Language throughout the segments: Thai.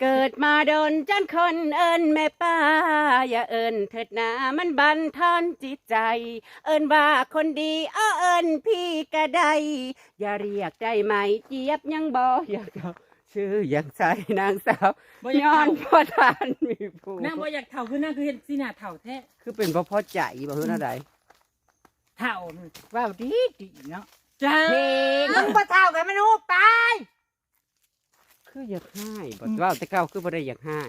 เกิดมาโดนจนคนเอิญแม่ป้า อย่าเอิญเถิดนามันบันทอนจิตใจ เอิญว่าคนดีอ้อเอิญพี่กระไดอย่าเรียกได้ไหมเจี๊ยบยังบออยากเอาชื่อยังใส่นางสาวบ่อยากย้อนเฒ่า พ่อทานมีผู้นางบ่อยากเฒ่าคือนั่งคือเห็นสีหน้าเฒ่าแท้คือเป็นพ่อพ่อใจบ่คืออะไรเฒ่าว้าวดีดีเนาะจ้า เพลง มึงบ่เท่ากันมันหูไป คืออยากให้บ่ว่าแต่เก้าคือบ่ได้อยากให้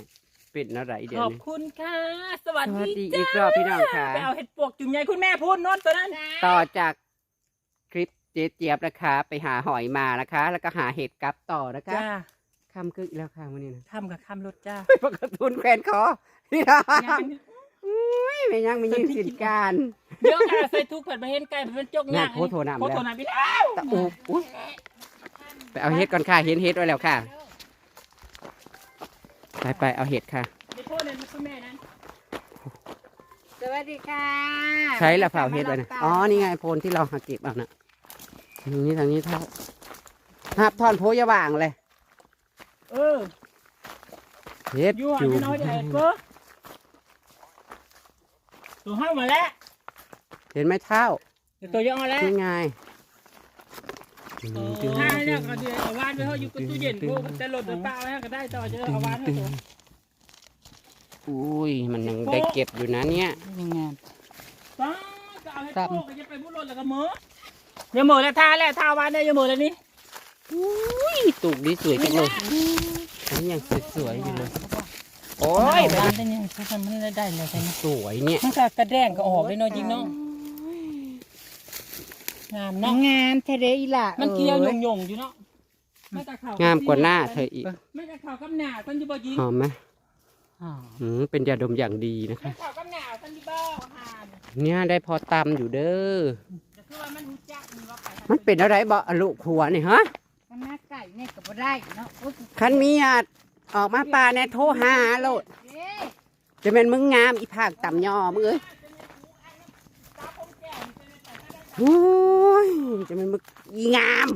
เป็นอะไรเดี๋ยขวอบนี้ คุณค่ะ สวัสสวัสดีดีจ้าอีกรอบพี่น้องค่ะ ไปเอาเห็ดปวกจุ่มใหญ่คุณแม่พูดโน้นตัวนั้น ต่อจากคลิปเจ๊เจี๊ยบนะคะ ไปหาหอยมานะคะ แล้วก็หาเห็ดกลับต่อนะคะจ้าคำกึกอีกแล้วค่ะวันนี้นะทำกับคำรถจ้าปกทุนแขวนคอพี่น้องยังไม่ยังไม่ยิงสินการเดี๋ยวค่ะใส่ทุกผัดมาเห็นไก่มันเป็นจกน่าย่างโคตรโทรนำแล้วโคตรโทรนำไปแล้ว ตะอุบอุ๊ยไปเอาเห็ดก่อนค่ะเห็นเห็ดไว้แล้วค่ะ ไปไปเอาเห็ดค่ะไปพูดเลยคุณแม่นั้นสวัสดีค่ะใช้ละเผาเห็ดไว้นะอ๋อ นี่ไงโพนที่เราหาเก็บเอานะทางนี้ทางนี้เท่าหับทอนโพยาว่างเลยเออเห็ดอยู่หันจูไปน้อยเด็กเบ้อตัวห้ามาแล้ว เห็นไหมเท่าเดี๋ยวตัวย่อแล้วนี่ไง ถ้าเนี่ยก็เดี๋ยวเอาวานไปเขาอยู่กับตู้เย็นพวกจะหลดหรือเปล่าให้ก็ได้ต่อจะเอาวานให้ตัวอุ้ยมันยังได้เก็บอยู่นะเนี่ยยังไงป้าก็เอาให้โป้ก็จะไปบุญรถแล้วก็เหมออย่าเหมอแล้วทาแล้วทาวานได้อย่าเหมอแล้วนี่อุ้ยตูกดีสวยจังเลยอันนี้ยังสวยๆอยู่เลยโอ้โอ้ยยบ้านได้ยังคือทำไม่ได้ได้เลยใช่ไหมสวยเนี่ยมันก็กระแดงก็ออกเลยเนาะจริงเนาะ งามน้อเนาะงงามเทเดอีล่ะมันเกี่ยวหอ้ยงๆอยู่เนาะไม่กะเข่างามกว่าหน้าเธออีกไม่กะเข่ากับหน้าท่านที่บ่ยิงหอมไหมอ๋ออืมเป็นยาดมอย่างดีนะไม่คะ เข่ากับหน้าท่านที่บ่หานเนี่ยได้พอตำอยู่เด้อ แต่คือว่ามันหูจักมีว่าไปทางมันเป็นอะไรบ่อะลูกหัวนี่ฮะมันหน้าไก่เนี่ยก็บ่ได้เนาะโอ้ยคันมีอาดออกมาป่าแน่โทรหาโลดเอ๊ะจะเป็นมึงงามอีภาคต่ำยอมึงเอ้ย โอ้ยจะเป็นมึงอีงาม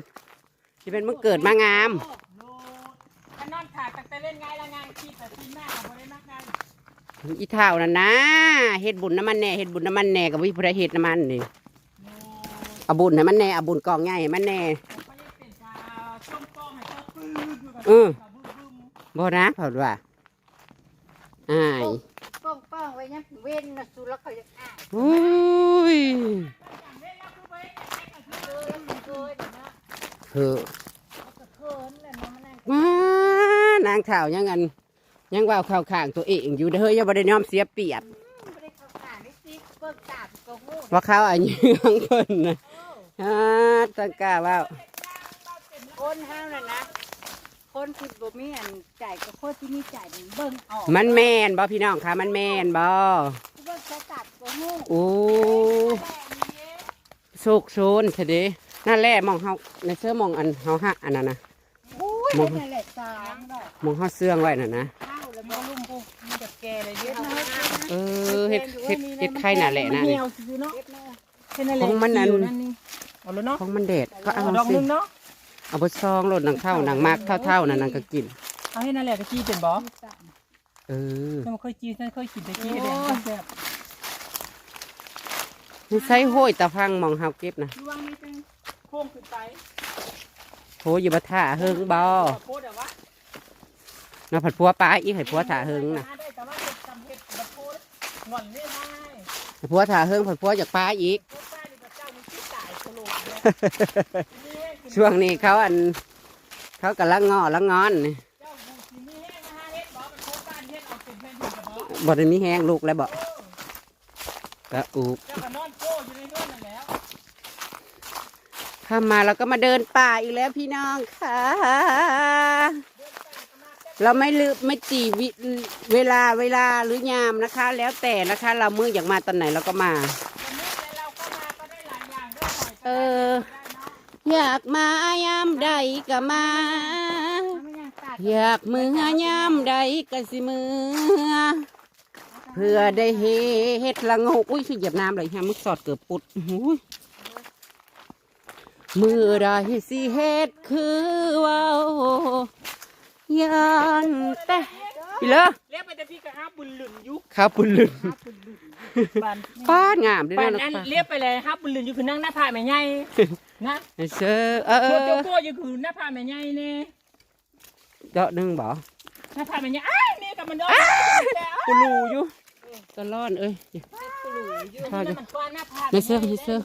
จะเป็นมึงเกิดมางามโลดอันนอนขาดตั้งแต่เล่นไงละไงคิดแต่ทีหน้าบ่ได้นักไงอีเท่านั่นนะเฮ็ดบุญน้ำมันแน่เฮ็ดบุญน้ำมันแน่กับวิพระเฮ็ดน้ำมันนี่โลดเอาบุญให้มันแน่เอาบุญกองใหญ่ให้มันแน่ผมก็ยังเป็นกาช่องกล้องให้เจ้าปื้ออยู่กับเออบึ้มบึ้มบ่นะเผาว่าอ้ายป้องป้องไว้ยังเว้นนะสุแล้วก็ยังอ่านอุ้ยเอ อมันเคยเนาะเถอะมันก็เคินแหละเนาะมันนั่งว้านางข่าวยังอันยังว่าข่าวข้างตัวเองอยู่เด้อเฮ้ยยังบ่ได้ยอมเสียเปรียบ ไม่ได้เข้าข้างได้สิเปิดตาบก็หูว่าเขาอันยังเพิ่นนะเอออ่าตังกล้าว่าคนห้าวน่ะนะ คนที่บ่มีอันจ่ายก็คนที่มีจ่ายนี่เบิ่งออกมันแม่นบ่พี่น้องคะมันแม่นบ่เบิ่งใช้ตัดก็หูโอ้ โชคโชนเถอะเด้ นั่นแหละมองเฮาในเสื้อมองอันเฮาฮะอันนั้นนะอุ้ยมองนั่นแหละสามดอกมองเฮาเสื่องไว้น่ะนะข้าวแล้วมามาลุลุงมกูมันจะแก่เลยเยเก็อะบนะนะเออเฮ็ดเฮ็ดเฮ็ดไข่น่ะแหละนะเหี่นี่ยวสิเนาะเก็บนะแค่นั้นแหละของมันอันเหี่ยวนั่นนี่เอาแล้วเนาะของมันเด็ดก็เอาเอาดอกสินึงเนาะเอาไปซองโลดหนังเท่าหนังมากเท่าๆนั่นนางก็กินเอาให้นั่นแหละตะกี้เป็นบ่เออฉันบ่เคยจีฉันเคยกินตะกี้แดงก็แซ่บนี่ใช้ห้อยตะพังมองเฮาเก็บนะ ระวังนี่เป็นโค้งขึ้นไปโหอยู่บ่ท่าเฮิงบ่โคตรอะวะน่าผัดพัวปลาอีกให้พัวท่าเฮิงน่ะได้แต่ว่าเห็ดจำเห็ดแบบโคตรหง่อนไม่ได้ให้พัวท่าเฮิงผัดพัวจากปลาอีกโคตรป้านี่พระเจ้านี่คิดตายโคโลเลยช่วงนี้เขาอัน เขากำลังงอละงอนนี่เจ้าบูชีนี่แห้งนะฮะเฮ็ดบ่เป็นโคตรป้าเฮ็ดเอาเป็นแผ่นหินกับบ่บ่ได้มีแห้งลูกแล้วบ่ก็อูบ เจ้าก็นอนโก้อยู่ในนู้นนั่นแล้ว ถ้ามาเราก็มาเดินป่าอีกแล้วพี่น้องค่ะ เราไม่ลืมไม่จีวิเวลาเวลาหรือยามนะคะ แล้วแต่นะคะ เราเมืออยากมาตอนไหนเราก็มา เอยางด้วยหน่ออยากมายามใดก็มา อยากมือยามใดก็สิมือ เพื่อได้เฮ็ดละงกอุ้ยคือเหยียบน้ำเลยฮะมึกสอดเกือบปุดอุ้ย มือใดสิเฮ็ดคือเว่ายันแต่พี่เลอเรียกไปแต่พี่กะฮับบุญหลุนอยุข้าวปุ้นลึนบ้านป้านงามด้วยบ้านนะนั้นป้าเรียกไปเลยฮับบุญหลุนอยู่คือนั่งหน้าผาแม่ใหญ่นะเชื่อเออเอตัวอเจ้าตัวอยู่คือหน้าผาแม่ใหญ่เนี่ยเจาะหนึ่งบ่หน้าผาแม่ใหญ่อ้ายนี่กับมันโดนกูรูอยู่ตะล่อนเอ้ยข้าวอยู่มันก้อนหน้าผาไม่เสื้อไม่เสื้อ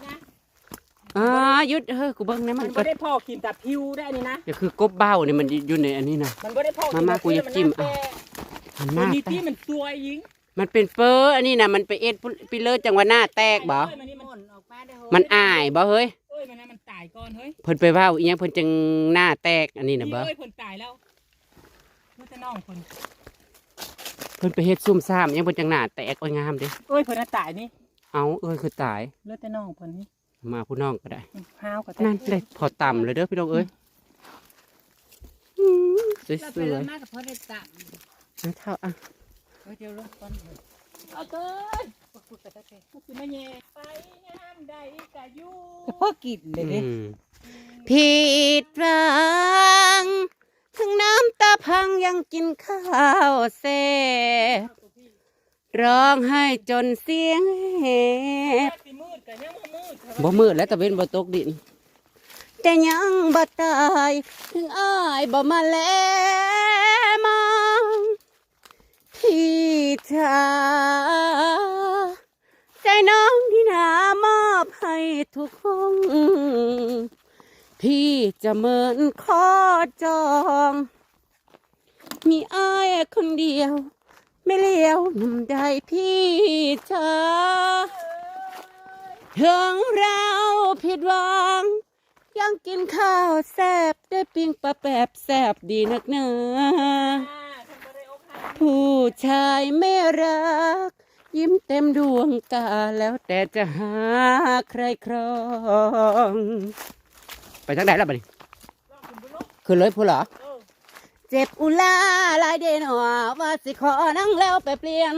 อ่าหยุดเฮ้ยกูเบิ่งในมัมันนก็ก็ได้พอกินแต่พิวได้นี่นะอย่าคือกบเบ้านี่มันอยู่ในอันนี้นะ มันก็ได้พอมามากูอยากจิ้มอะมันหตัวน้านี้แตที่กมันซวยยิงมันเป็นเฟอร์อันนี้นะมันไปเอ็ดปิเลอร์จังหวะหน้าแตกบ่เอ้ยมันนี่มันหนออกมาเด้อมันอายบ่เฮ้ยเอ้ยมันนะมันตายก่อนเฮ้ยเพิ่นไปเว้าอีหยังเพิ่นจังหน้าแตกอันนี้นะบ่ เอ้ยคนตายแล้วเพื่อจะน้องคนเพิ่นไปเฮ็ดซุ่มซ่ามอีหยังเพิ่นจังหน้าแตกโอ้ยงามเด้เอ้ยเพิ่นน่ะตายนี่เอาเอ้ยคือตาย เลือดแต่น้องเพิ่นนี่ มาผู้น้องก็ได้ห้าวก็นั่นเลยพอต่ำเลยเด้อพี่น้องเอ้ยอืมสวยเราๆไปแล้วมากับพ่อได้ตามไม่เท่าอะเดี๋ยวลงก่อนเอาเกินพูดกันได้แค่ก็คือมาแย่ไปงามใดกะอยู่พ่อกินเลยเด้อืมผิดหวังถึงน้ำตาพังยังกินข้าวเสบร้องไห้จนเสียงแหบสิมืดกะยัง บ่มืดเถอแล้วตะเวนบ่ตกดิน แต่ยังบ่ตายถึงอ้ายบ่มาแลมองพี่จ๋าใจน้องที่หนามอบให้ทุกห้องพี่จะเหมือนขอจอง มีอ้ายคนเดียว ไม่เลี้ยวน้ำใจพี่จ๋า ถึงเราผิดหวัง ยังกินข้าวแซบได้ปิ้งปลาแปบแซบดีนักหนาผู้ชายไม่รัก ยิ้มเต็มดวงตาแล้วแต่จะหาใครครอง ไปทางไหนล่ะบัดนี้ขึ้นเลยผู้เหรอ เจ็บอุลาลายเดนอว่าสิขอนั่งแล้วไปเปลี่ยน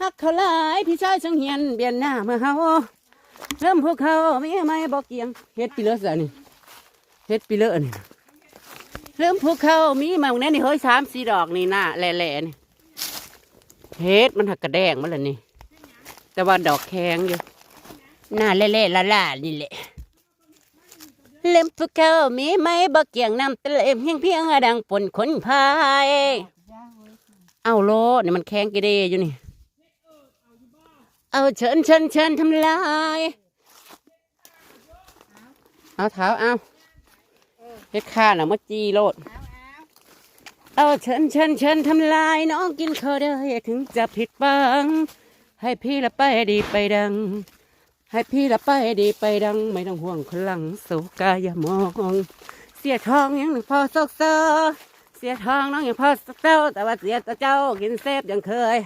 ฮักเขาลายพี่ชายช่างเฮียนเบียนหน้าเมื่อเฮา เริ่มพวกเขาไม่ไม่บอกเกียงเฮ็ดปีเลอสะนี่เฮ็ดปีเลอนี่เริ่มพวกเขามีมาตรงนี้นี่เฮ้ยสามสี่ดอกนี่หน้าแหล่ๆนี่เฮ็ดมันหักกระแดงมาแล้วนี่ แต่ว่าดอกแข็งอยู่หน้าแหล่ๆละๆนี่แหละเล่มพวกเขามีไหมบักเกียงน้ำตะเลมเพียงเพียงอะดังปนคนพาย เอาโลนี่มันแข็งกี่เดอยู่นี่ เอาเชิญเชิญเชิญทำลาย เอาเท้าเอาเฮ็ดข้าหน่ะมดจีโลด เอาเชิญเชิญเชิญทำลาย น้องกินเขาได้ถึงจะผิดบัง ให้พี่ละไปดีไปดัง ให้พี่ละไปดีไปดัง ไม่ต้องห่วงคนหลังสุกายามอง เสียทองยังหนึ่งพอซอกเซอเสียทองน้องยังพอซอกเซอแต่ว่าเสียตะเจ้ากินเซฟยังเคย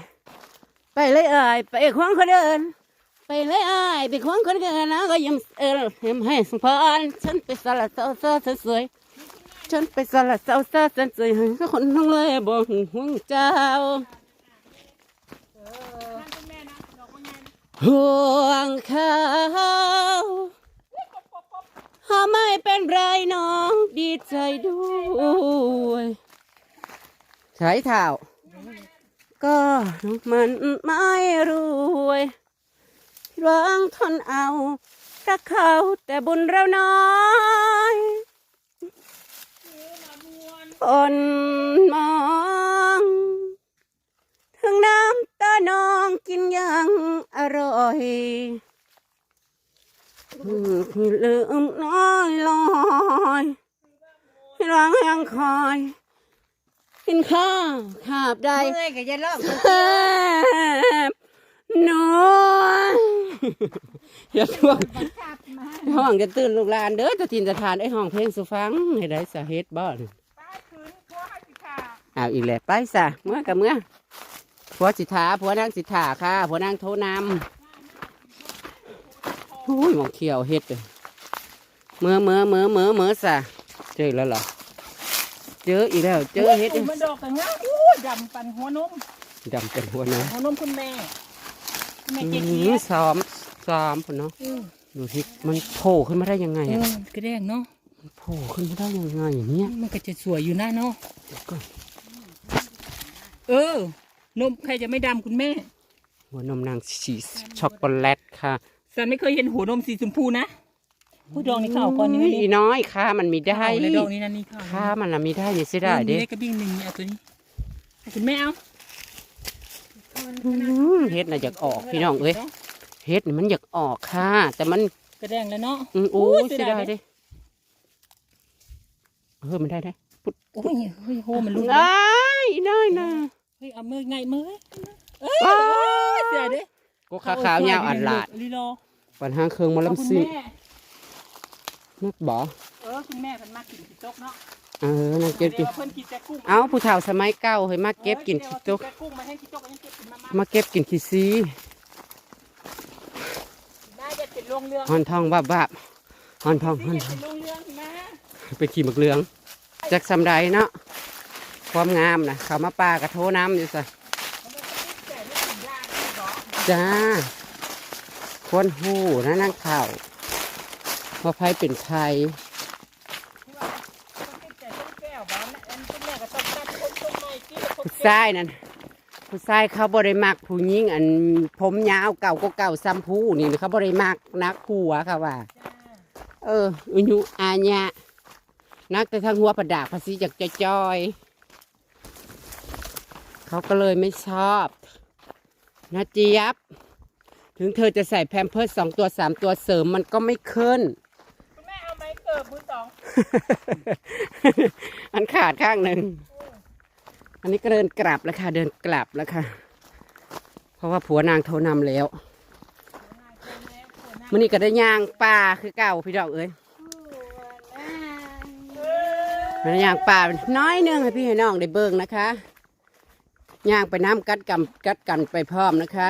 ไปเลยเอ่ยไปควงคนเดินไปเลยเอ่ยไปควงคนเดินนะก็ยิ้มเออยิ้มให้สงพรฉันไปสลัดเศร้าเศร้าสวยฉันไปสลัดเศร้าเศร้าสวยให้คนทั้งเลยบอกห่วงเจ้าห่วงเขาหาไม่เป็นไรน้องดีใจด้วยใช้เท้า ก็มันไม่รวยร้องทนเอารักเขาแต่บุญเราน้อยคนมองถึงน้ำตาน้องกินยังอร่อยลืมน้อยลอยที่รังยังคอย กินข้าวขาบใดเมื่อยก็จะลอกแทบนอนอย่าท่วงจับมาห้องจะตื่นลูกหลานเด้อจะทินจะทานไอ้ห้องเพลงสุฟังให้ได้สาเหตุบ่ตายคืนพัวให้สิค่ะเอาอีกแล้วไปซะเมื่อกับเมื่อผัวสิทาผัวนางสิทาค่ะผัวนางโทนำโอ้ยหมองเขียวเฮ็ดเลยเมื่อเมื่อเมื่อเมื่อเมื่อซะเจอแล้วเหรอ เจออีกแล้ว เจอเฮ็ดโยมันดอกแต่งาอู้ดำปันหัวนมดำเป็นหัวนะหัวนมคุณแม่คุณแม่เจ๊อืเกีมยซ้อมซ้อมพุ่นเนาะดูที่มันโผล่ขึ้นมาได้ยังไงเออะอกระแดงเนาะโผล่ขึ้นมาได้ยังไงเนี่ยมันก็จะสวยอยู่นะเนาะก็เออนมใครจะไม่ดำคุณแม่ หัวนมนางชีสช็อกโกแลตค่ะสันไม่เคยเห็นหัวนมสีชมพูนะ ผู้ดองนี่เข้าก่อนนี่อุ้ยนี่อีน้อยค่ะมันมีได้เข้าเลยดองนี่นั่นนี่เข้าค่ะมันน่ะมีได้ยังสิได้เด้เด้กระบิ่งหนึ่งนี่เอาตัวนี้ให้คุณแม่เอาอืมเฮ็ดน่ะอยากออกพี่น้องเอ้ยเฮ็ดนี่มันอยากออกค่ะ แต่มันกระแดงแล้วเนาะ อืมโอ้โอ้ยยเสีสิยดายได้เด้เด้เออมันได้ได้โอ้ยเฮ้ยโหมันลุ้นไอ้ายอีน้อยน่ะเฮ้ยเอามือไงมือเอ้ว้ายยเสียเด้กูขาวๆยาวอัดลาดลีรอปันหางเครื่องหมาเอาลำคุณซิแม่ นักบ่เออคุณแม่เพิ่นมากินขี้จกเนาะเออนางเก็บกินดี๋ยวเพิ่นกินแต่กุ้งเอาผู้เฒ่าสมัยเก่าเฮ้ยมาเก็บกินขี้ตุกเออเดี๋ยวเอาแต่กุ้งมาให้ขี้จกก็ยังเก็บกินมามามาเก็บกินขี้ซีน่าจะเป็นโรงเรืองหอนทองบ้าบ้าหอนทองหอนนี่ทองเป็นโรงเรืองนะไปขี่มักเหลืองจากสำไดเนาะความงามนะเขามาปลากระโทน้ำอยู่ซะมันไม่ได้แต่ไม่ถึงยากเลยเหรอจ้าคนหูนะนางข่า ว่าไพเป็นไพที่ว่าต้องเก็บแต่ต้นแก้วบ้านนะอันต้นแม่ก็ต้องตัดต้นต้นไม้ที่ละต้นผู้แก้วชายนั่นผู้ชายเขาบริมักผู้หญิงอันผมยาวเก่าก็เก่าซ้ำผู้นี่เขาบริมักนักผัวค่ะว่า เอออุยุอาญะนักแต่ทั้งหัวประดาภาษีจากจะจอยเขาก็เลยไม่ชอบนะจี๊ยบถึงเธอจะใส่แพมเพิร์สองตัวสามตัวเสริมมันก็ไม่ขึ้นคุณแม่ เอาไม้เกิบมือสองมันขาดข้างหนึ่ง อันนี้ก็เดินกลับแล้วค่ะ เดินกลับแล้วค่ะ เพราะว่าผัวนางโทรนำแล้วมันนี่ก็ได้ย่างป่าคือเก่าพี่ดอกเอ้ยมันย่างป่าน้อยหนึงให้พี่ให้น้องได้เบิ่งนะคะย่างไปน้ำกัดกันกัดกันไปพร้อมนะคะ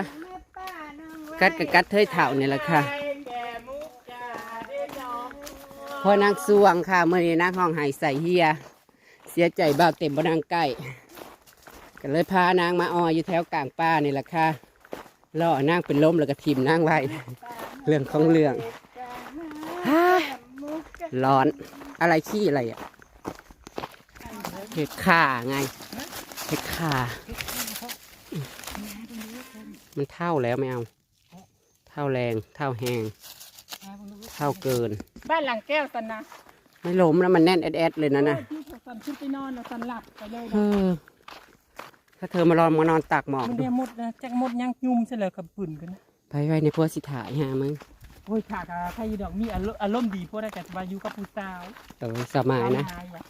กัดกับกัดเทยเถ่านี่แหละค่ะ แก่มุกกาเด้น้อง พอนางสวงค่ะเมื่อนี้นางห้องหายใส่เฮีย เสียใจบ้าวเต็มบ่นางใกล้ก็เลยพานางมาอออยู่แถวกลางป่านี่แหละค่ะล่อนางเป็นล้มแล้วก็ทิมนางไว้ เรื่องของเรื่องฮ่าร้อนอะไรขี้อะไรอะเห็ดข่าไงเห็ดข่ามันเท่าแล้วไม่เอา เท่าแรง เท่าแหงเท่าเกิน บ้านหลังแก้วสันนะไม่ล้มแล้วมันแน่นแอดแอดเลยนะนะที่สันขึ้นไปนอนนะสันหลับไปเลยเอนะอถ้าเธอมารอนมานอนตากหมอกมันดูเดียวหมดนะจักหมดยังยุ่มเฉลยกับปืนกันนะไปไว้ในพวกสิถ่ายหามึงโอ้ยขาค่ะใครดอกมีอารมณ์อารมณ์ดีพวกได้แต่ว่าอยู่กับผู้สาวเออสมัยนะหายอะ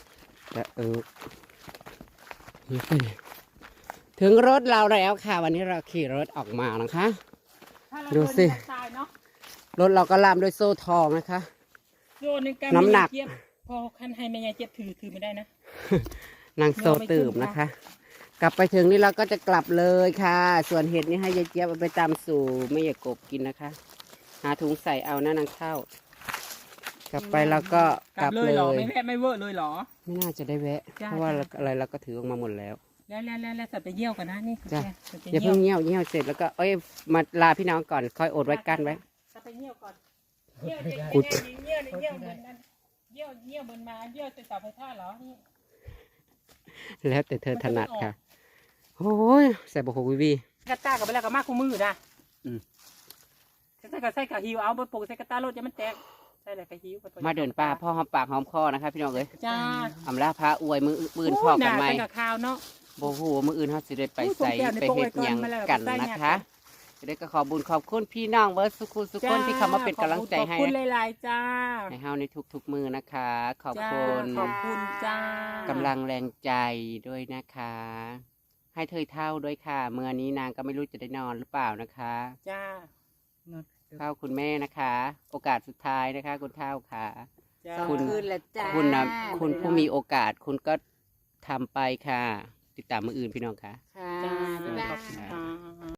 แต่เออนี่สิถึงรถเราแล้วค่ะ วันนี้เราขี่รถออกมานะคะ ถ้าเราดูสิ เนตายเนาะรถเราก็ลามด้วยโซ่ทองนะคะ โดนในการน้ำหนัก เจี๊ยบพอคันให้แม่ยายเจ็บถือถือไม่ได้นะ นางโซตื่มนะคะ กลับไปถึงนี่เราก็จะกลับเลยค่ะ ส่วนเห็ดนี่ให้ยายเจี๊ยบเอาไปตามสู่ไม่อยากกบกินนะคะ หาถุงใส่เอานะนางเข้าวกลับไปแล้วก็กลับเลยเหรอไม่แพ้ไม่เวอร์เลยเหรอ ไม่น่าจะได้แวะ จ้าเพราะว่าจ้าอะไรเราก็ถือออกมาหมดแล้ว แล้วแล้วแล้วแล้วสัตว์ไปเยี่ยวกันนะนี่จ้ะ สัตว์ไปอย่าเยี่ยเพิ่วงเงี้ยวเงี้ยวเสร็จแล้วก็เอ้ยมาลาพี่น้องก่อนคอยอดไว้กันไว้ สัตว์ไปเยี่ยวก่อนเยี่ยวเยี่ยวกุดเยี่ย เยี่ยวเยี่ยวเหมือนนั้นเยี่ยวเยี่ยวเหมือนมาเยี่ยวใส่เสาไฟฟ้าเหรอนี่แล้วแต่เธอถนัดค่ะ โอ้ยใส่บะโควิวีกระต้ากับไปแล้วก็มากคู่มือนะอืมใส่กับใส่กับฮิวเอาบนปกใส่กระต้ารถจะมันแตกใส่อะไรกับฮิวมาเดินป่าพ่อหอมปากหอมคอนะคะพี่น้องเอ้ยจ้าอำลาพาอวยมือปืนพอกันไหมใส่กับข้าวเนาะ โบหูมืออื่นเขาสิได้ไปใส่ไปเฮ็ดไว้ก่อนหยังมาแล้วกันนะคะ จะได้ก็ขอบุญขอบคุณพี่น้องเบิร์ดสุขุสุขคนที่เข้ามาเป็นกำลังใจให้ขอบคุณหลายๆจ้าในเฮาในทุกๆมือนะคะ ขอบจ้าคุณขอบคุณจ้ากำลังแรงใจด้วยนะคะ ให้เธอเท่าด้วยค่ะเมื่อนี้นางก็ไม่รู้จะได้นอนหรือเปล่านะคะจ้าเท่าคุณแม่นะคะ โอกาสสุดท้ายนะคะ คุณเท่าค่ะจ้าคุณคืนละจ้าคุณนะคุณผู้มีโอกาสคุณก็ทำไปค่ะ ติดตามมืออื่นพี่น้องค่ะค่ะจ้าบ๊ายบายขอบคุณค่ะ